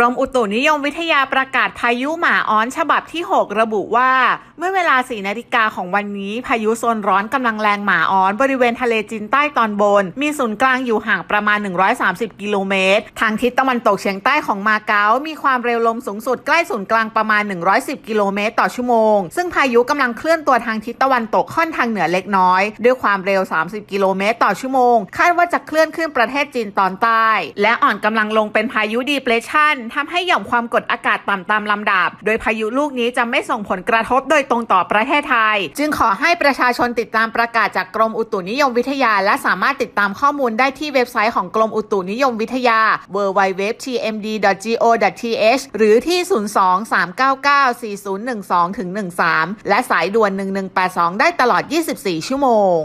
รมอุตุนิยมวิทยาประกาศพายุหมาอ้อนฉบับที่ 6 ระบุว่า เมื่อเวลา 4 นาฬิกาของวันนี้ พายุโซนร้อนกำลังแรงหมาอ้อน บริเวณทะเลจีนใต้ตอนบน มีศูนย์กลางอยู่ห่างประมาณ 130 กิโลเมตร ทางทิศตะวันตกเฉียงใต้ของมาเก๊า มีความเร็วลมสูงสุดใกล้ศูนย์กลางประมาณ 110 กิโลเมตรต่อชั่วโมง ซึ่งพายุกำลังเคลื่อนตัวทางทิศตะวันตกค่อนทางเหนือเล็กน้อย ด้วยความเร็ว 30 กิโลเมตรต่อชั่วโมง คาดว่าจะเคลื่อนขึ้นประเทศจีนตอนใต้ และอ่อนกำลังลงเป็นพายุดีเพรสชันทำให้หย่อมความกดอากาศต่ำตามลำดับ โดยพายุลูกนี้จะไม่ส่งผลกระทบโดยตรงต่อประเทศไทย จึงขอให้ประชาชนติดตามประกาศจากกรมอุตุนิยมวิทยา และสามารถติดตามข้อมูลได้ที่เว็บไซต์ของกรมอุตุนิยมวิทยา www.tmd.go.th หรือที่ 02-399-4012-13 และสายด่วน 1182 ได้ตลอด 24 ชั่วโมง